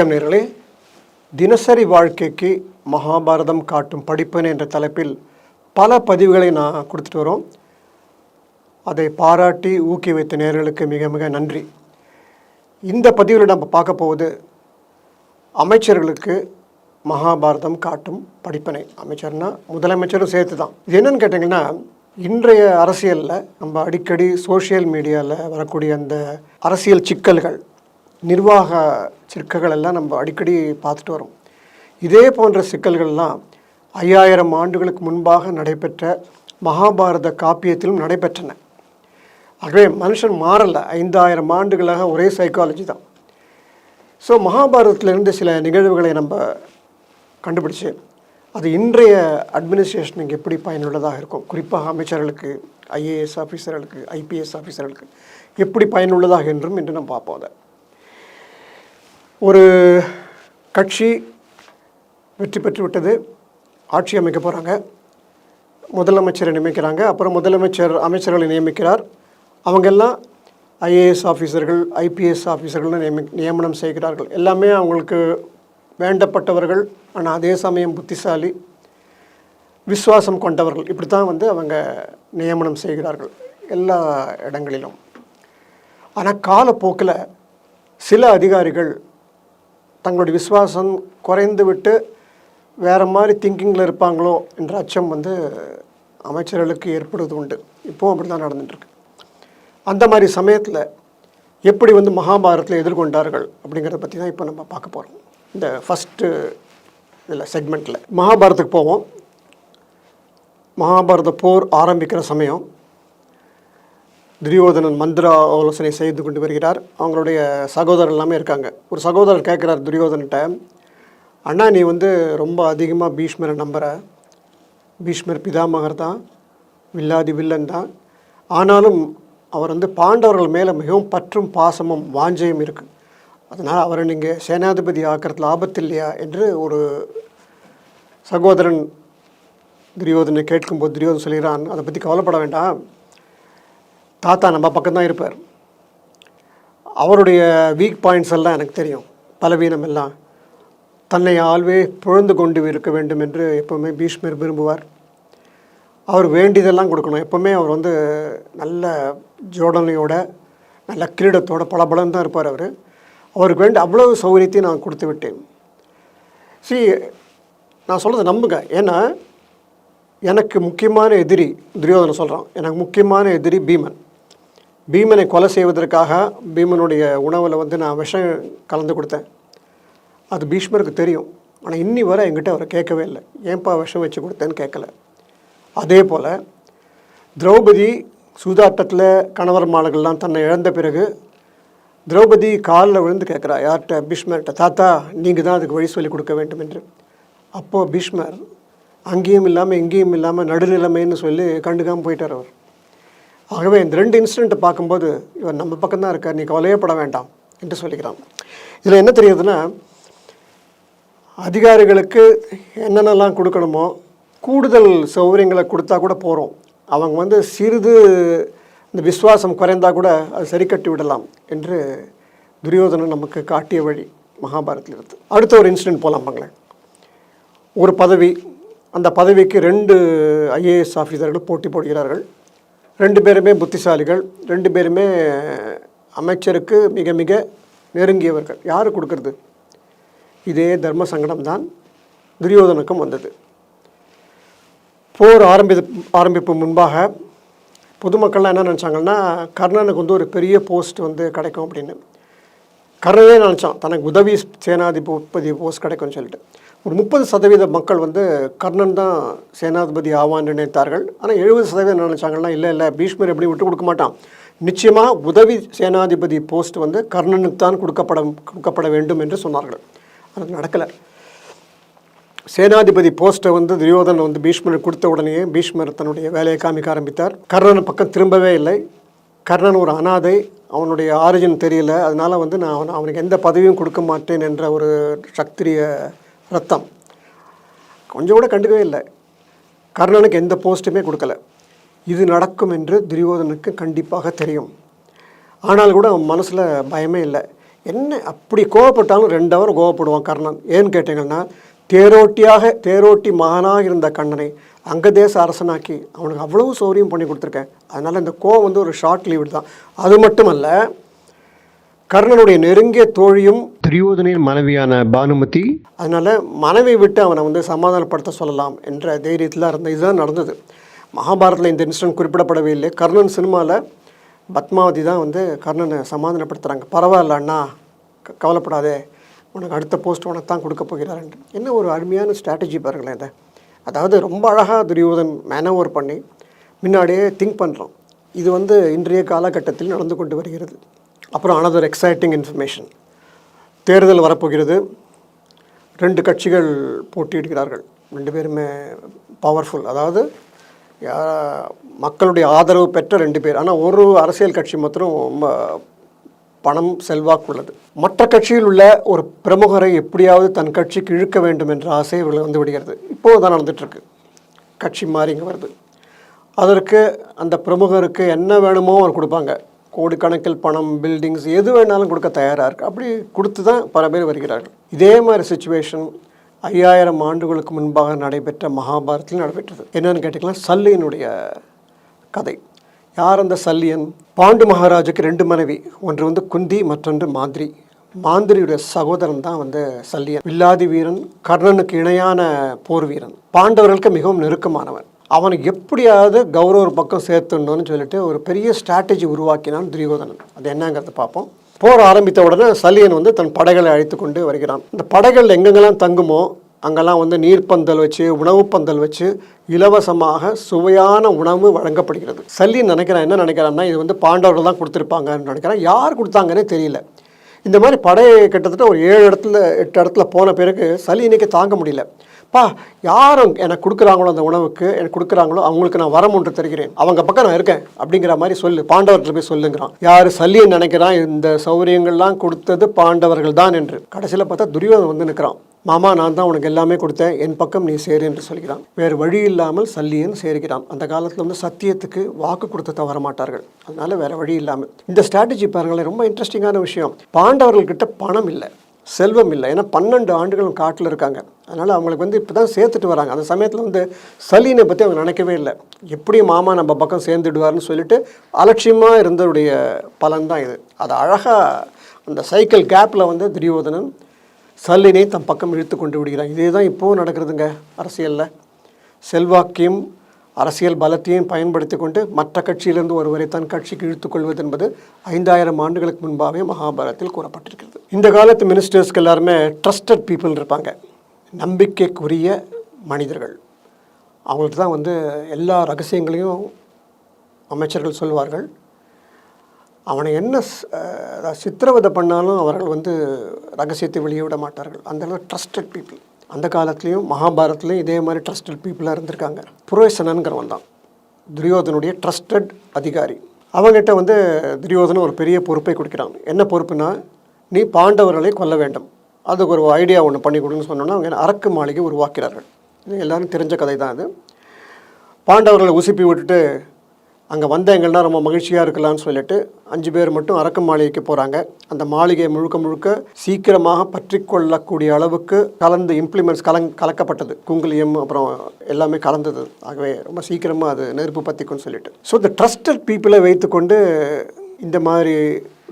வணக்கம் நேர்களே. தினசரி வாழ்க்கைக்கு மகாபாரதம் காட்டும் படிப்பனை என்ற தலைப்பில் பல பதிவுகளை நான் கொடுத்துட்டு வரோம். அதை பாராட்டி ஊக்கி வைத்த நேர்களுக்கு மிக மிக நன்றி. இந்த பதிவில் நம்ம பார்க்க போவது அமைச்சர்களுக்கு மகாபாரதம் காட்டும் படிப்பனை. அமைச்சர்னா முதலமைச்சரும் சேர்த்து தான் இது என்னன்னு கேட்டிங்கன்னா இன்றைய அரசியலில் நம்ம அடிக்கடி சோஷியல் மீடியாவில் வரக்கூடிய அந்த அரசியல் சிக்கல்கள் நிர்வாக சிக்கல்கள் எல்லாம் நம்ம அடிக்கடி பார்த்துட்டு வரோம். இதே போன்ற சிக்கல்கள்லாம் ஐயாயிரம் ஆண்டுகளுக்கு முன்பாக நடைபெற்ற மகாபாரத காப்பியத்திலும் நடைபெற்றன. ஆகவே மனுஷன் மாறலை. ஐந்தாயிரம் ஆண்டுகளாக ஒரே சைக்காலஜி தான். ஸோ மகாபாரதத்திலிருந்து சில நிகழ்வுகளை நம்ம கண்டுபிடிச்சு அது இன்றைய அட்மினிஸ்ட்ரேஷனுக்கு எப்படி பயனுள்ளதாக இருக்கும்? குறிப்பாக அமைச்சர்களுக்கு ஐஏஎஸ் ஆஃபீஸர்களுக்கு ஐபிஎஸ் ஆஃபீஸர்களுக்கு எப்படி பயனுள்ளதாக என்றும் என்று நம்ம பார்ப்போம் அதை. ஒரு கட்சி வெற்றி பெற்று விட்டது ஆட்சி அமைக்க போகிறாங்க முதலமைச்சரை நியமிக்கிறாங்க. அப்புறம் முதலமைச்சர் அமைச்சர்களை நியமிக்கிறார். அவங்கெல்லாம் ஐஏஎஸ் ஆஃபீஸர்கள் ஐபிஎஸ் ஆஃபீஸர்கள்னு நியமி நியமனம் செய்கிறார்கள். எல்லாமே அவங்களுக்கு வேண்டப்பட்டவர்கள் ஆனால் அதே சமயம் புத்திசாலி விசுவாசம் கொண்டவர்கள். இப்படி தான் வந்து அவங்க நியமனம் செய்கிறார்கள் எல்லா இடங்களிலும். ஆனால் காலப்போக்கில் சில அதிகாரிகள் தங்களுடைய விசுவாசம் குறைந்து விட்டு வேறு மாதிரி திங்கிங்கில் இருப்பாங்களோ என்ற அச்சம் வந்து அமைச்சர்களுக்கு ஏற்படுவது உண்டு. இப்போவும் அப்படி தான் நடந்துட்டுருக்கு. அந்த மாதிரி சமயத்தில் எப்படி வந்து மகாபாரத்தில் எதிர்கொண்டார்கள் அப்படிங்கிறத பற்றி தான் இப்போ நம்ம பார்க்க போகிறோம் இந்த ஃபஸ்ட்டு இதில் செக்மெண்ட்டில் மகாபாரதத்துக்கு போவோம். மகாபாரத போர் ஆரம்பிக்கிற சமயம் துரியோதனன் மந்திர ஆலோசனை செய்து கொண்டு வருகிறார். அவங்களுடைய சகோதரர் எல்லாமே இருக்காங்க. ஒரு சகோதரர் கேட்குறார் துரியோதன்கிட்ட அண்ணா நீ வந்து ரொம்ப அதிகமாக பீஷ்மரை நம்புகிற பீஷ்மர் பிதாமகர் தான் வில்லாதி வில்லன் தான். ஆனாலும் அவர் வந்து பாண்டவர்கள் மேலே மிகவும் பற்றும் பாசமும் வாஞ்சையும் இருக்குது அதனால் அவரை நீங்கள் சேனாதிபதி ஆக்கிறதுல ஆபத்து இல்லையா? என்று ஒரு சகோதரன் துரியோதனை கேட்கும்போது துரியோதன் சொல்கிறான் அதை பற்றி கவலைப்பட வேண்டாம். தாத்தா நம்ம பக்கம்தான் இருப்பார். அவருடைய வீக் பாயிண்ட்ஸ் எல்லாம் எனக்கு தெரியும். பலவீனம் எல்லாம். தன்னை ஆள்வே புழந்து கொண்டு இருக்க வேண்டும் என்று எப்போவுமே பீஷ்மர் விரும்புவார். அவர் வேண்டியதெல்லாம் கொடுக்கணும். எப்போவுமே அவர் வந்து நல்ல ஜோடனையோட நல்ல கிரீடத்தோட பளபளன்னு தான் இருப்பார் அவர். அவருக்கு வேண்டிய அவ்வளவு சௌகரியத்தையும் நான் கொடுத்து விட்டேன். சி நான் சொல்கிறத நம்புங்க. ஏன்னா எனக்கு முக்கியமான எதிரி துரியோதனை சொல்கிறான் எனக்கு முக்கியமான எதிரி பீமன். பீமனை கொலை செய்வதற்காக பீமனுடைய உணவில் வந்து நான் விஷம் கலந்து கொடுத்தேன். அது பீஷ்மருக்கு தெரியும். ஆனால் இன்னி வரை என்கிட்ட அவரை கேட்கவே இல்லை. ஏன்பா விஷம் வச்சு கொடுத்தேன்னு கேட்கல. அதே போல் திரௌபதி சூதாட்டத்தில் கணவர் மாடுகள்லாம் தன்னை இழந்த பிறகு திரௌபதி காலில் விழுந்து கேட்குறா யார்கிட்ட? பீஷ்மர்கிட்ட தாத்தா நீங்கள் தான் அதுக்கு வழி சொல்லி கொடுக்க வேண்டும் என்று. அப்போது பீஷ்மர் அங்கேயும் இல்லாமல் இங்கேயும் இல்லாமல் நடுநிலைமைன்னு சொல்லி கண்டுக்காமல் போயிட்டார் அவர். ஆகவே இந்த ரெண்டு இன்சிடென்ட் பார்க்கும்போது இவர் நம்ம பக்கம்தான் இருக்கார் நீ கவலையப்பட வேண்டாம் என்று சொல்லிக்கிறான். இதில் என்ன தெரியுதுன்னா அதிகாரிகளுக்கு என்னென்னலாம் கொடுக்கணுமோ கூடுதல் சௌகரியங்களை கொடுத்தா கூட போகிறோம் அவங்க வந்து சிறிது இந்த விசுவாசம் குறைந்தால் கூட அது சரி கட்டி விடலாம் என்று துரியோதனன் நமக்கு காட்டிய வழி மகாபாரத்தில் இருந்து. அடுத்த ஒரு இன்சிடென்ட் போகலாம் பாங்களேன் ஒரு பதவி அந்த பதவிக்கு ரெண்டு ஐஏஎஸ் ஆஃபீஸர்கள் போட்டி போடுகிறார்கள். ரெண்டு பேருமே புத்திசாலிகள் ரெண்டு பேருமே அமைச்சருக்கு மிக மிக நெருங்கியவர்கள். யார் கொடுக்கறது? இதே தர்ம சங்கடம் தான் துரியோதனுக்கும் வந்தது. போர் ஆரம்பி ஆரம்பிப்பு முன்பாக பொதுமக்கள்லாம் என்ன நினச்சாங்கன்னா கர்ணனுக்கு வந்து ஒரு பெரிய போஸ்ட் வந்து கிடைக்கும் அப்படின்னு. கர்ணனே நினச்சான் தனக்கு உதவி சேனாதிபதி போஸ்ட் கிடைக்கும்னு சொல்லிட்டு. ஒரு முப்பது சதவீத மக்கள் வந்து கர்ணன் தான் சேனாதிபதி ஆவான்னு நினைத்தார்கள். ஆனால் எழுபது சதவீதம் நினைச்சாங்கன்னா நினச்சாங்கன்னா இல்லை இல்லை பீஷ்மர் எப்படி விட்டு கொடுக்க மாட்டான்? நிச்சயமாக உதவி சேனாதிபதி போஸ்ட் வந்து கர்ணனுக்கு தான் கொடுக்கப்பட கொடுக்கப்பட வேண்டும் என்று சொன்னார்கள். அது நடக்கலை. சேனாதிபதி போஸ்ட்டை வந்து துரியோதன் வந்து பீஷ்மர் கொடுத்த உடனேயே பீஷ்மர் தன்னுடைய வேலையை காமிக்க ஆரம்பித்தார். கர்ணன் பக்கம் திரும்பவே இல்லை. கர்ணன் ஒரு அனாதை அவனுடைய ஆரிஜின் தெரியல. அதனால் வந்து நான் அவன் அவனுக்கு எந்த பதவியும் கொடுக்க மாட்டேன் என்ற ஒரு சக்திரிய ரத்தம். கொஞ்சம் கூட கண்டுக்கவே இல்லை. கர்ணனுக்கு எந்த போஸ்ட்டுமே கொடுக்கல. இது நடக்கும் என்று துரியோதனுக்கு கண்டிப்பாக தெரியும். ஆனால் கூட அவன் மனசில் பயமே இல்லை. என்ன அப்படி கோவப்பட்டாலும் ரெண்டு அவர் கோவப்படுவான் கர்ணன். ஏன்னு கேட்டிங்கன்னா தேரோட்டியாக தேரோட்டி மகனாக இருந்த கண்ணனை அங்கதேச அரசனாக்கி அவனுக்கு அவ்வளவு சௌரியம் பண்ணி கொடுத்துருக்கேன். அதனால் இந்த கோவம் வந்து ஒரு ஷார்ட் லீவ் தான். அது மட்டுமல்ல கர்ணனுடைய நெருங்கிய தோழியும் துரியோதனின் மனைவியான பானுமதி. அதனால மனைவி விட்டு அவனை வந்து சமாதானப்படுத்த சொல்லலாம் என்ற தைரியத்தில் இருந்த இதுதான் நடந்தது. மகாபாரதத்தில் இந்த இன்சிடென்ட் குறிப்பிடப்படவே இல்லை. கர்ணன் சினிமாவில் பத்மாவதி தான் வந்து கர்ணனை சமாதானப்படுத்துகிறாங்க பரவாயில்ல அண்ணா கவலைப்படாதே. உனக்கு அடுத்த போஸ்ட் உனக்கு தான் கொடுக்க போகிறாருன்ட்டு என்ன ஒரு அருமையான ஸ்ட்ராட்டஜி பாருங்களேன் இதை. அதாவது ரொம்ப அழகாக துரியோதன் மேனோவர் பண்ணி முன்னாடியே திங்க் பண்ணுறோம் இது வந்து இன்றைய காலகட்டத்தில் நடந்து கொண்டு வருகிறது. அப்புறம் அனதர் எக்ஸைட்டிங் இன்ஃபர்மேஷன் தேர்தல் வரப்போகிறது. ரெண்டு கட்சிகள் போட்டியிடுகிறார்கள். ரெண்டு பேருமே பவர்ஃபுல் அதாவது மக்களுடைய ஆதரவு பெற்ற ரெண்டு பேர். ஆனால் ஒரு அரசியல் கட்சி மாத்திரம் ரொம்ப பணம் செல்வாக்கு உள்ளது. மற்ற கட்சியில் உள்ள ஒரு பிரமுகரை எப்படியாவது தன் கட்சிக்கு இழுக்க வேண்டும் என்ற ஆசை இவர்கள் வந்து விடுகிறது. இப்போது தான் நடந்துகிட்ருக்கு கட்சி மாறி இங்கே வருது. அதற்கு அந்த பிரமுகருக்கு என்ன வேணுமோ அவர் கொடுப்பாங்க. கோடிக்கணக்கில் பணம் பில்டிங்ஸ் எது வேணாலும் கொடுக்க தயாராக இருக்குது அப்படி கொடுத்து தான் பல பேர் வருகிறார்கள். இதே மாதிரி சுச்சுவேஷன் ஐயாயிரம் ஆண்டுகளுக்கு முன்பாக நடைபெற்ற மகாபாரதத்தில் நடைபெற்றது. என்னென்னு கேட்டிங்கன்னா சல்லியினுடைய கதை. யார் அந்த சல்லியன்? பாண்டு மகாராஜுக்கு ரெண்டு மனைவி. ஒன்று வந்து குந்தி மற்றொன்று மாதிரி மாந்திரியுடைய சகோதரன் தான் வந்து சல்லியன். வில்லாதி வீரன் கர்ணனுக்கு இணையான போர் வீரன். பாண்டவர்களுக்கு மிகவும் நெருக்கமானவன். அவனை எப்படியாவது கௌரவர் பக்கம் சேர்த்துடணும்னு சொல்லிட்டு ஒரு பெரிய ஸ்ட்ராட்டஜி உருவாக்கினான் துரியோதனன். அது என்னங்கிறத பார்ப்போம். போர் ஆரம்பித்த உடனே சலியன் வந்து தன் படைகளை அழைத்து கொண்டு வருகிறான். இந்த படைகள் எங்கெங்கெல்லாம் தங்குமோ அங்கெல்லாம் வந்து நீர்ப்பந்தல் வச்சு உணவு பந்தல் வச்சு இலவசமாக சுவையான உணவு வழங்கப்படுகிறது. சல்லியன் நினைக்கிறான் என்ன நினைக்கிறான்னா இது வந்து பாண்டவர்கள் தான் கொடுத்துருப்பாங்கன்னு நினைக்கிறான். யார் கொடுத்தாங்கன்னே தெரியல. இந்த மாதிரி படையை கிட்டத்தட்ட ஒரு ஏழு இடத்துல எட்டு இடத்துல போன பிறகு சளி இன்னைக்கு தாங்க முடியல. பா யாரும் எனக்கு கொடுக்குறாங்களோ அந்த உணவுக்கு எனக்கு கொடுக்குறாங்களோ அவங்களுக்கு நான் வரம் ஒன்று தருகிறேன். அவங்க பக்கம் நான் இருக்கேன். அப்படிங்கிற மாதிரி சொல்லு. பாண்டவர்கள் போய் சொல்லுங்கிறான். யார் சல்லியை நினைக்கிறான் இந்த சௌகரியங்கள்லாம் கொடுத்தது பாண்டவர்கள் தான் என்று. கடைசியில் பார்த்தா துரியோதன் வந்து நிற்கிறான் மாமா நான் தான் உனக்கு எல்லாமே கொடுத்தேன். என் பக்கம் நீ சேரு என்று சொல்கிறான். வேறு வழி இல்லாமல் சல்லியன் சேர்கிறான். அந்த காலத்தில் வந்து சத்தியத்துக்கு வாக்கு கொடுத்து தவற மாட்டார்கள் அதனால வேற வழி இல்லாமல். இந்த ஸ்ட்ராட்டஜி பாருங்களேன் ரொம்ப இன்ட்ரெஸ்டிங்கான விஷயம். பாண்டவர்கள்கிட்ட பணம் இல்லை. செல்வம் இல்லை. ஏன்னா பன்னெண்டு ஆண்டுகளும் காட்டில் இருக்காங்க. அதனால் அவங்களுக்கு வந்து இப்போ தான் சேர்த்துட்டு வராங்க. அந்த சமயத்தில் வந்து சலீனை பற்றி அவங்க நினைக்கவே இல்லை. எப்படி மாமா நம்ம பக்கம் சேர்ந்துடுவார்னு சொல்லிட்டு அலட்சியமாக இருந்ததுடைய பலன் தான் இது. அது அழகாக அந்த சைக்கிள் கேப்பில் வந்து துரியோதனன் சல்லினை தம் பக்கம் இழுத்து கொண்டு விடுகிறான். இதே தான் இப்போவும் நடக்கிறதுங்க அரசியலில். செல்வாக்கியம் அரசியல் பலத்தையும் பயன்படுத்தி கொண்டு மற்ற கட்சியிலிருந்து ஒருவரை தன் கட்சிக்கு இழுத்துக்கொள்வது என்பது ஐந்தாயிரம் ஆண்டுகளுக்கு முன்பாகவே மகாபாரதத்தில் கூறப்பட்டிருக்கிறது. இந்த காலத்து மினிஸ்டர்ஸ்க்கு எல்லாருமே ட்ரஸ்டட் பீப்புள் இருப்பாங்க. நம்பிக்கைக்குரிய மனிதர்கள். அவங்களுக்கு தான் வந்து எல்லா ரகசியங்களையும் அமைச்சர்கள் சொல்வார்கள். அவனை என்ன சித்திரவதை பண்ணாலும் அவர்கள் வந்து ரகசியத்தை வெளியே விட மாட்டார்கள். அந்த அளவு ட்ரஸ்டட் பீப்புள் அந்த காலத்துலேயும் மகாபாரத்லேயும் இதே மாதிரி ட்ரஸ்டட் பீப்புளாக இருந்திருக்காங்க. புரோசனன்கிறவன் தான். துரியோதனுடைய ட்ரஸ்டட் அதிகாரி. அவங்ககிட்ட வந்து துரியோதனன் ஒரு பெரிய பொறுப்பை கொடுக்குறான். என்ன பொறுப்புனா நீ பாண்டவர்களை கொல்ல வேண்டும். அதுக்கு ஒரு ஐடியா ஒன்று பண்ணி கொடுன்னு சொன்னோன்னா அவங்க அரக்கு மாளிகை உருவாக்கிறார்கள் இது எல்லாரும் தெரிஞ்ச கதை தான் அது பாண்டவர்களை உசுப்பி விட்டுட்டு அங்கே வந்தவங்கள்னா ரொம்ப மகிழ்ச்சியாக இருக்கலாம்னு சொல்லிட்டு அஞ்சு பேர் மட்டும் அரக்க மாளிகைக்கு போகிறாங்க அந்த மாளிகை முழுக்க முழுக்க சீக்கிரமாக பற்றிக்கொள்ளக்கூடிய அளவுக்கு கலந்து இம்ப்ளிமெண்ட்ஸ் கலங் கலக்கப்பட்டது. குங்குலியம் அப்புறம் எல்லாமே கலந்தது. ஆகவே ரொம்ப சீக்கிரமாக அது நெருப்பு பற்றிக்கும்னு சொல்லிட்டு. ஸோ இந்த ட்ரஸ்டட் பீப்புளை வைத்துக்கொண்டு இந்த மாதிரி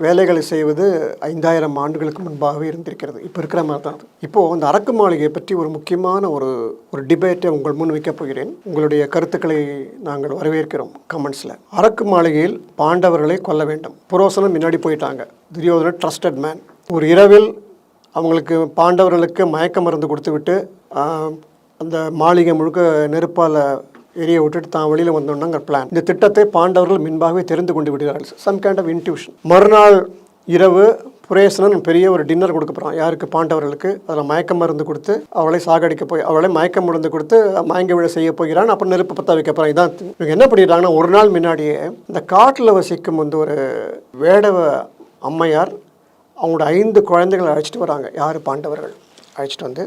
வேலைகளை செய்வது ஐந்தாயிரம் ஆண்டுகளுக்கு முன்பாகவே இருந்திருக்கிறது. இப்போ இருக்கிற மாதிரி தான் அது. இப்போது அந்த அரக்கு மாளிகையை பற்றி ஒரு முக்கியமான ஒரு ஒரு டிபேட்டை உங்கள் முன் வைக்கப் போகிறேன். உங்களுடைய கருத்துக்களை நாங்கள் வரவேற்கிறோம் கமெண்ட்ஸில். அரக்கு மாளிகையில் பாண்டவர்களை கொல்ல வேண்டும். புரோசனம் முன்னாடி போயிட்டாங்க. துரியோதன ட்ரஸ்டட் மேன் ஒரு இரவில் அவங்களுக்கு பாண்டவர்களுக்கு மயக்க மருந்து கொடுத்து விட்டு அந்த மாளிகை முழுக்க நெருப்பால் எரிய விட்டுட்டு தான் வெளியில் வந்தோம்னாங்க பிளான் இந்த திட்டத்தை பாண்டவர்கள் முன்பாகவே தெரிந்து கொண்டு விடுகிறார்கள். சம் கைண்ட் ஆஃப் இன்ட்யூஷன் மறுநாள் இரவு புரேசனன் பெரிய ஒரு டின்னர் கொடுக்க போகிறான் யாருக்கு? பாண்டவர்களுக்கு. அதில் மயக்க மருந்து கொடுத்து அவளை சாகடிக்க போய் அவளை மயக்க மருந்து கொடுத்து மயங்க விழ செய்ய போகிறான். அப்புறம் நெருப்பு பற்ற வைக்க போகிறான் இதான் இவங்க என்ன பண்ணிடுறாங்கன்னா ஒரு நாள் முன்னாடியே இந்த காட்டில் வசிக்கும் வந்து ஒரு வேடவ அம்மையார் அவங்களோட ஐந்து குழந்தைகளை அழைச்சிட்டு வராங்க. யார்? பாண்டவர்கள். அழைச்சிட்டு வந்து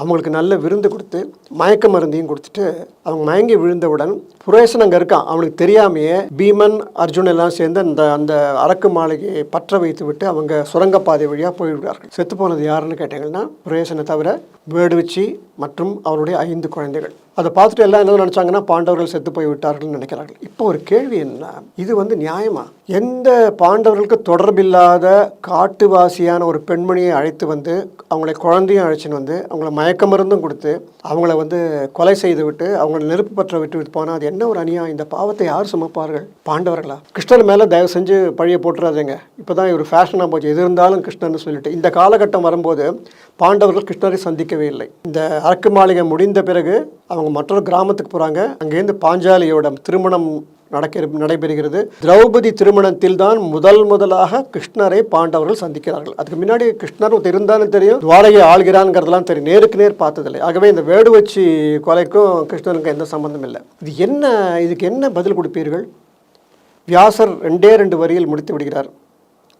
அவங்களுக்கு நல்ல விருந்து கொடுத்து மயக்க மருந்தையும் கொடுத்துட்டு அவங்க மயங்கி விழுந்தவுடன் புரேசன் அங்கே இருக்கான். அவனுக்கு தெரியாமையே பீமன் அர்ஜுன் எல்லாம் சேர்ந்து அந்த அந்த அரக்கு மாளிகையை பற்ற வைத்து விட்டு அவங்க சுரங்கப்பாதை வழியாக போய்விடுவார்கள். செத்து போனது யாருன்னு கேட்டீங்கன்னா புரேசனை தவிர வேடுவச்சி மற்றும் அவருடைய ஐந்து குழந்தைகள். அதை பார்த்துட்டு எல்லாம் என்ன நினச்சாங்கன்னா பாண்டவர்கள் செத்து போய் விட்டார்கள்னு நினைக்கிறார்கள். இப்போ ஒரு கேள்வி என்ன? இது வந்து நியாயமா? எந்த பாண்டவர்களுக்கு தொடர்பில்லாத காட்டுவாசியான ஒரு பெண்மணியை அழைத்து வந்து அவங்களை குழந்தையும் அழைச்சின்னு வந்து அவங்கள மயக்க மருந்தும் கொடுத்து அவங்கள வந்து கொலை செய்து விட்டு அவங்கள நெருப்பு பற்ற விட்டு விட்டு போனால் அது என்ன ஒரு அநியாயம்? இந்த பாவத்தை யார் சுமப்பார்கள்? பாண்டவர்களா? கிருஷ்ணன் மேலே தயவு செஞ்சு பழியை போட்டுறாதீங்க. இப்போ தான் இவர் ஃபேஷனாக போச்சு. எது இருந்தாலும் கிருஷ்ணன் சொல்லிட்டு. இந்த காலகட்டம் வரும்போது பாண்டவர்கள் கிருஷ்ணரை சந்திக்கவே இல்லை. இந்த அரக்கு மாளிகை முடிந்த பிறகு அவங்க மற்றொரு கிராமத்துக்கு போகிறாங்க அங்கேருந்து பாஞ்சாலியோட திருமணம் நடக்க நடைபெறுகிறது. திரௌபதி திருமணத்தில் தான் முதல் முதலாக கிருஷ்ணரை பாண்டவர்கள் சந்திக்கிறார்கள். அதுக்கு முன்னாடி கிருஷ்ணர் இருந்தாலும் தெரியும் துவாரகை ஆள்கிறான்ங்கிறதெல்லாம் தெரியும். நேருக்கு நேர் பார்த்ததில்லை. ஆகவே இந்த வேடு வச்சு கொலைக்கும் கிருஷ்ணனுக்கும் எந்த சம்பந்தம் இல்லை. இது என்ன இதுக்கு என்ன பதில் கொடுப்பீர்கள்? வியாசர் ரெண்டே ரெண்டு வரியில் முடித்து விடுகிறார்.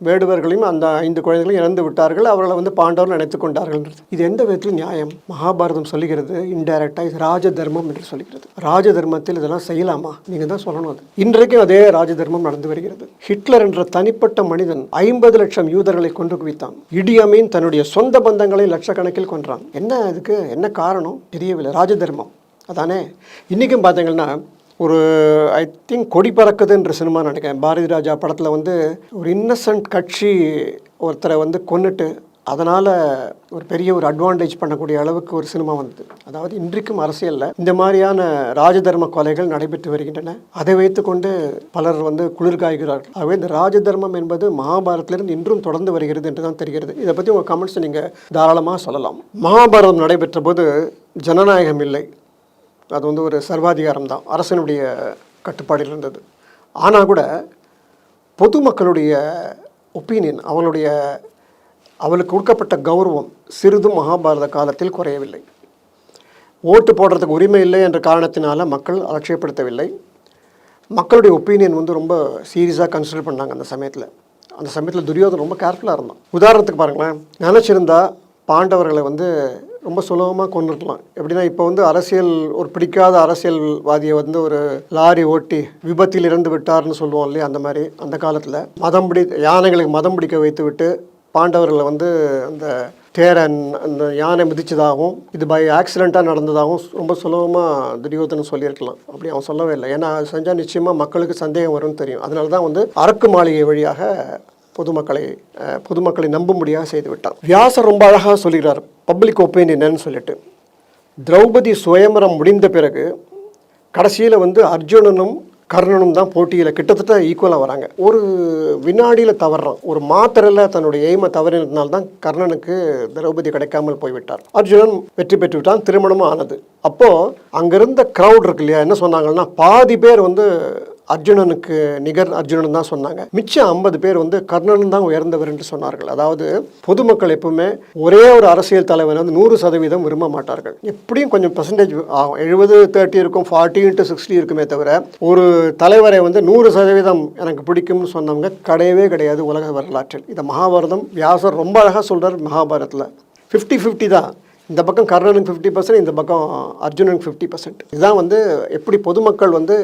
வேடுவர்களையும் அந்த ஐந்து குழந்தைகளையும் இறந்து விட்டார்கள். அவர்களை வந்து பாண்டவர் நினைத்து கொண்டார்கள். இது எந்த விதத்தில் நியாயம்? மகாபாரதம் சொல்லுகிறது இன்டைரக்டாக இது ராஜ தர்மம் என்று சொல்லுகிறது. ராஜ தர்மத்தில் இதெல்லாம் செய்யலாமா? நீங்கள் தான் சொல்லணும் அது. இன்றைக்கும் அதே ராஜ தர்மம் நடந்து வருகிறது. ஹிட்லர் என்ற தனிப்பட்ட மனிதன் ஐம்பது லட்சம் யூதர்களை கொண்டு குவித்தான். இடியமீன் தன்னுடைய சொந்த பந்தங்களை லட்சக்கணக்கில் கொன்றான். என்ன அதுக்கு என்ன காரணம்? தெரியவில்லை. ராஜ தர்மம் அதானே? இன்றைக்கும் பார்த்தீங்கன்னா ஒரு ஐ திங்க் கொடி பறக்குதுன்ற சினிமா நினைக்கிறேன். பாரதி ராஜா படத்தில் வந்து ஒரு இன்னசென்ட் கட்சி ஒருத்தரை வந்து கொன்னுட்டு அதனால் ஒரு பெரிய ஒரு அட்வான்டேஜ் பண்ணக்கூடிய அளவுக்கு ஒரு சினிமா வந்தது. அதாவது இன்றைக்கும் அரசியலில் இந்த மாதிரியான ராஜதர்ம கொலைகள் நடைபெற்று வருகின்றன. அதை வைத்துக்கொண்டு பலர் வந்து குளிர்காய்கிறார்கள். ஆகவே இந்த ராஜதர்மம் என்பது மகாபாரதத்திலிருந்து இன்றும் தொடர்ந்து வருகிறது என்று தான் தெரிகிறது. இதை பற்றி உங்கள் கமெண்ட்ஸ் நீங்கள் தாராளமாக சொல்லலாம். மகாபாரதம் நடைபெற்ற போது ஜனநாயகம் இல்லை. அது வந்து ஒரு சர்வாதிகாரம் தான் அரசனுடைய கட்டுப்பாடில் இருந்தது. ஆனால் கூட பொதுமக்களுடைய ஒப்பீனியன் அவளுடைய அவளுக்கு கொடுக்கப்பட்ட கௌரவம் சிறிதும் மகாபாரத காலத்தில் குறையவில்லை. ஓட்டு போடுறதுக்கு உரிமை இல்லை என்ற காரணத்தினால மக்கள் அலட்சியப்படுத்தவில்லை. மக்களுடைய ஒப்பீனியன் வந்து ரொம்ப சீரியஸாக கன்சிடர் பண்ணாங்க அந்த சமயத்தில். அந்த சமயத்தில் துரியோதன் ரொம்ப கேர்ஃபுல்லாக இருந்தான். உதாரணத்துக்கு பாருங்களேன் நினச்சிருந்தா பாண்டவர்களை வந்து ரொம்ப சுலபமாக கொண்டுருக்கலாம் எப்படின்னா இப்போ வந்து அரசியல் ஒரு பிடிக்காத அரசியல்வாதியை வந்து ஒரு லாரி ஓட்டி விபத்தில் இறந்து விட்டார்னு சொல்லுவோம் இல்லையா அந்த மாதிரி அந்த காலத்தில். மதம் பிடி யானைகளுக்கு மதம் பிடிக்க வைத்து விட்டு பாண்டவர்களை வந்து அந்த தேரன் அந்த யானை மிதிச்சதாகவும் இது பை ஆக்சிடெண்ட்டாக நடந்ததாகவும் ரொம்ப சுலபமாக துரியோதனன் சொல்லியிருக்கலாம். அப்படி அவன் சொல்லவே இல்லை. ஏன்னா செஞ்சால் நிச்சயமாக மக்களுக்கு சந்தேகம் வரும்னு தெரியும். அதனால தான் வந்து அரக்கு மாளிகை வழியாக பொதுமக்களை பொதுமக்களை நம்பும்படியாக செய்துவிட்டார் வியாசர் ரொம்ப அழகாக சொல்கிறார் பப்ளிக் ஒப்பீனியன்னு சொல்லிட்டு. திரௌபதி சுயம்பரம் முடிந்த பிறகு கடைசியில் வந்து அர்ஜுனனும் கர்ணனும் தான் போட்டியில் கிட்டத்தட்ட ஈக்குவலாக வராங்க. ஒரு வினாடியில் தவறான். ஒரு மாத்திரையில் தன்னுடைய எய்மை தவறினதுனால தான் கர்ணனுக்கு திரௌபதி கிடைக்காமல் போய்விட்டார். அர்ஜுனன் வெற்றி பெற்று விட்டான் திருமணமும் ஆனது. அப்போது அங்கிருந்த க்ரௌட் இருக்கு இல்லையா? என்ன சொன்னாங்கன்னா பாதி பேர் வந்து அர்ஜுனனுக்கு நிகர் அர்ஜுனன் தான் சொன்னாங்க. மிச்சம் ஐம்பது பேர் வந்து கர்ணன் தான் உயர்ந்தவர் என்று சொன்னார்கள். அதாவது பொதுமக்கள் எப்பவுமே ஒரே ஒரு அரசியல் தலைவரை வந்து நூறு சதவீதம் விரும்ப மாட்டார்கள். எப்படியும் கொஞ்சம் பர்சன்டேஜ் ஆகும். எழுபது தேர்ட்டி இருக்கும் ஃபார்ட்டி இன்ட்டு சிக்ஸ்டி இருக்குமே தவிர ஒரு தலைவரை வந்து நூறு சதவீதம் எனக்கு பிடிக்கும்னு சொன்னவங்க கிடையவே கிடையாது உலக வரலாற்றில். இதை மகாபாரதம் வியாசர் ரொம்ப அழகாக சொல்கிறார் மகாபாரதத்தில். ஃபிஃப்டி ஃபிஃப்டி தான். இந்த பக்கம் கர்ணனுக்கு ஃபிஃப்டி பர்சன்ட் இந்த பக்கம் அர்ஜுனனுக்கு ஃபிஃப்டி பர்சன்ட் இதுதான் வந்து எப்படி பொதுமக்கள் வந்து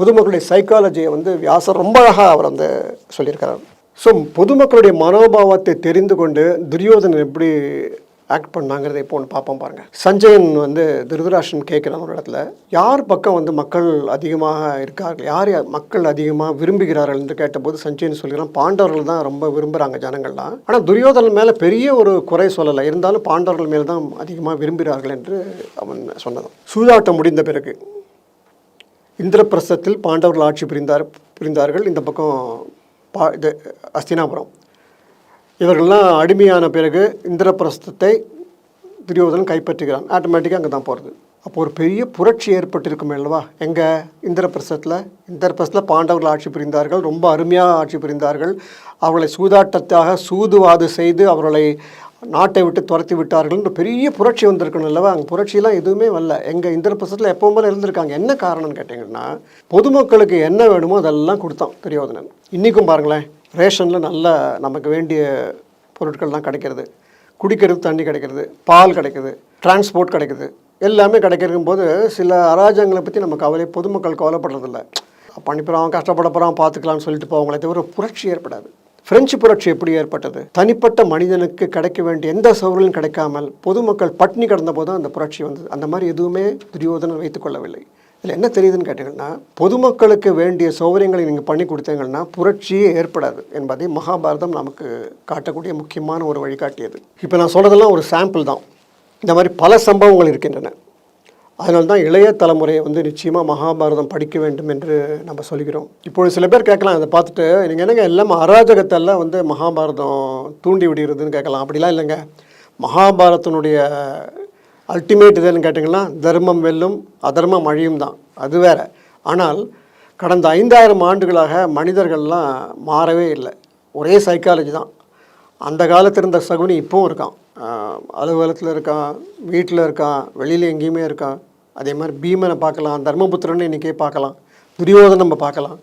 பொதுமக்களுடைய சைக்காலஜியை வந்து வியாசர் ரொம்ப அழகாக அவர் வந்து சொல்லியிருக்கிறார். ஸோ பொதுமக்களுடைய மனோபாவத்தை தெரிந்து கொண்டு துரியோதனன் எப்படி ஆக்ட் பண்ணாங்கிறத இப்போ ஒன்று பார்ப்போம் பாருங்க. சஞ்சயன் வந்து திருதராஷன் கேட்குறான் ஒரு இடத்துல யார் பக்கம் வந்து மக்கள் அதிகமாக இருக்கார்கள்? யார் யார் மக்கள் அதிகமாக விரும்புகிறார்கள்? என்று கேட்டபோது சஞ்சயன் சொல்கிறான் பாண்டவர்கள் தான் ரொம்ப விரும்புகிறாங்க ஜனங்கள்லாம். ஆனால் துரியோதனன் மேலே பெரிய ஒரு குறை சொல்லலை. இருந்தாலும் பாண்டவர்கள் மேல் தான் அதிகமாக விரும்புகிறார்கள் என்று அவன் சொன்னதான் சூதாட்டம் முடிந்த பிறகு இந்திரபிரசத்தில் பாண்டவர்கள் ஆட்சி புரிந்தார் புரிந்தார்கள். இந்த பக்கம் பா இது அஸ்தினாபுரம். இவர்கள்லாம் அடிமையான பிறகு இந்திரபிரஸ்தத்தை துரியோதனன் கைப்பற்றுகிறான். ஆட்டோமேட்டிக்காக அங்கே தான் போகிறது அப்போ ஒரு பெரிய புரட்சி ஏற்பட்டிருக்கும் அல்லவா? எங்கே இந்திரபிரசத்தில் இந்திரபிரசத்தில் பாண்டவர்கள் ஆட்சி புரிந்தார்கள். ரொம்ப அருமையாக ஆட்சி புரிந்தார்கள். அவர்களை சூதாட்டத்தாக சூதுவாது செய்து அவர்களை நாட்டை விட்டு துரத்தி விட்டார்கள்ன்ற பெரிய புரட்சி வந்திருக்கணும் இல்லவா? அங்கே புரட்சியெலாம் எதுவுமே வரல. எங்கள் இந்திரபிரசத்தில் எப்பவும் போல இருந்திருக்காங்க. என்ன காரணம்னு கேட்டிங்கன்னா பொதுமக்களுக்கு என்ன வேணுமோ அதெல்லாம் கொடுத்தான் துரியோதனன். இன்றைக்கும் பாருங்களேன் ரேஷனில் நல்ல நமக்கு வேண்டிய பொருட்கள்லாம் கிடைக்கிறது. குடிக்கிறது தண்ணி கிடைக்கிறது பால் கிடைக்குது டிரான்ஸ்போர்ட் கிடைக்குது. எல்லாமே கிடைக்கிறக்கும் போது சில அராஜகங்களை பற்றி நம்ம கவலை பொதுமக்கள் கவலைப்படுறதில்ல. பண்ணிப்புறான் கஷ்டப்பட போகிறான் பார்த்துக்கலாம்னு சொல்லிட்டு போவாங்களே தவிர புரட்சி ஏற்படாது. பிரெஞ்சு புரட்சி எப்படி ஏற்பட்டது? தனிப்பட்ட மனிதனுக்கு கிடைக்க வேண்டிய எந்த சௌகரியம் கிடைக்காமல் பொதுமக்கள் பட்டினி கிடந்த போது அந்த புரட்சி வந்தது. அந்த மாதிரி எதுவுமே துரியோதனன் வைத்துக் கொள்ளவில்லை. இதில் என்ன தெரியுதுன்னு கேட்டிங்கன்னா பொதுமக்களுக்கு வேண்டிய சௌகரியங்களை நீங்கள் பண்ணி கொடுத்தீங்கன்னா புரட்சியே ஏற்படாது என்பதை மகாபாரதம் நமக்கு காட்டக்கூடிய முக்கியமான ஒரு வழிகாட்டியது. இப்போ நான் சொல்கிறதெல்லாம் ஒரு சாம்பிள் தான். இந்த மாதிரி பல சம்பவங்கள் இருக்கின்றன. அதனால தான் இளைய தலைமுறையை வந்து நிச்சயமாக மகாபாரதம் படிக்க வேண்டும் என்று நம்ம சொல்கிறோம். இப்பொழுது சில பேர் கேட்கலாம் அதை பார்த்துட்டு நீங்கள் என்னங்க எல்லாம் அராஜகத்தெல்லாம் வந்து மகாபாரதம் தூண்டி விடுகிறதுன்னு கேட்கலாம். அப்படிலாம் இல்லைங்க. மகாபாரதனுடைய அல்டிமேட் இதுன்னு கேட்டிங்கன்னா தர்மம் வெல்லும் அதர்மம் அழியும் தான். அது வேற. ஆனால் கடந்த ஐந்தாயிரம் ஆண்டுகளாக மனிதர்கள்லாம் மாறவே இல்லை. ஒரே சைக்காலஜி தான். அந்த காலத்தில் இருந்த சகுனி இப்போவும் இருக்கான். அலுவலகத்தில் இருக்கான் வீட்டில் இருக்கான் வெளியில் எங்கேயுமே இருக்கான். அதே மாதிரி பீமனை பார்க்கலாம் தர்மபுத்திரன் இன்றைக்கே பார்க்கலாம் துரியோதனை நம்ம பார்க்கலாம்.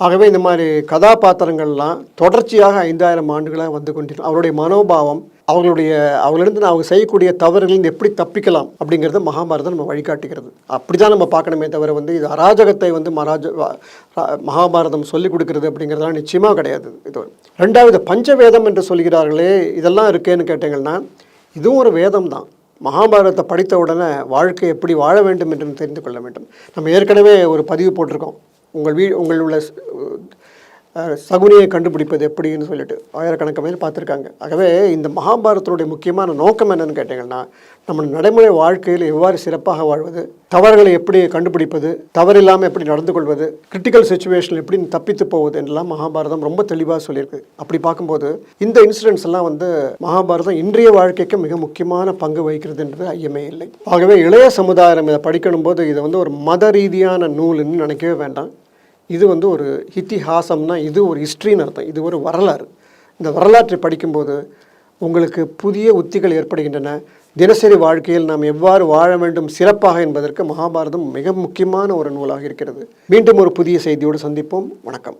ஆகவே இந்த மாதிரி கதாபாத்திரங்கள்லாம் தொடர்ச்சியாக ஐந்தாயிரம் ஆண்டுகளாக வந்து கொண்டிருக்கும் அவருடைய மனோபாவம் அவர்களுடைய அவங்களிருந்து அவங்க செய்யக்கூடிய தவறுகளிலிருந்து எப்படி தப்பிக்கலாம் அப்படிங்கிறத மகாபாரதம் நம்ம வழிகாட்டுகிறது அப்படி தான் நம்ம பார்க்கணுமே தவிர வந்து இது அராஜகத்தை வந்து மராஜ மகாபாரதம் சொல்லிக் கொடுக்கறது அப்படிங்கிறதுலாம் நிச்சயமாக கிடையாது. இது ரெண்டாவது பஞ்சவேதம் என்று சொல்கிறார்களே இதெல்லாம் இருக்கேன்னு கேட்டீங்கன்னா இதுவும் ஒரு வேதம் தான் மகாபாரதத்தை படித்த உடனே வாழ்க்கை எப்படி வாழ வேண்டும் என்று தெரிந்து கொள்ள வேண்டும். நம்ம ஏற்கனவே ஒரு பதிவு போட்டிருக்கோம். உங்கள் வீ உங்களுள்ள சகுனியை கண்டுபிடிப்பது எப்படின்னு சொல்லிட்டு ஆயிரக்கணக்கான பார்த்துருக்காங்க. ஆகவே இந்த மகாபாரதத்தினுடைய முக்கியமான நோக்கம் என்னன்னு கேட்டிங்கன்னா நம்ம நடைமுறை வாழ்க்கையில் எவ்வாறு சிறப்பாக வாழ்வது தவறுகளை எப்படி கண்டுபிடிப்பது தவறில்லாமல் எப்படி நடந்து கொள்வது கிரிட்டிக்கல் சுச்சுவேஷனில் எப்படி தப்பித்து போவது என்றெல்லாம் மகாபாரதம் ரொம்ப தெளிவாக சொல்லியிருக்கு. அப்படி பார்க்கும்போது இந்த இன்சிடென்ட்ஸ் எல்லாம் வந்து மகாபாரதம் இன்றைய வாழ்க்கைக்கு மிக முக்கியமான பங்கு வகிக்கிறதுன்றது ஐயமே இல்லை. ஆகவே இளைய சமுதாயம் இதை படிக்கணும் போது இதை வந்து ஒரு மத ரீதியான நூல்னு நினைக்கவே வேண்டாம். இது வந்து ஒரு இத்திஹாசம்னா இது ஒரு ஹிஸ்ட்ரின்னு அர்த்தம். இது ஒரு வரலாறு. இந்த வரலாற்றை படிக்கும்போது உங்களுக்கு புதிய உத்திகள் ஏற்படுகின்றன. தினசரி வாழ்க்கையில் நாம் எவ்வாறு வாழ வேண்டும் சிறப்பாக என்பதற்கு மகாபாரதம் மிக முக்கியமான ஒரு நூலாக இருக்கிறது. மீண்டும் ஒரு புதிய செய்தியோடு சந்திப்போம். வணக்கம்.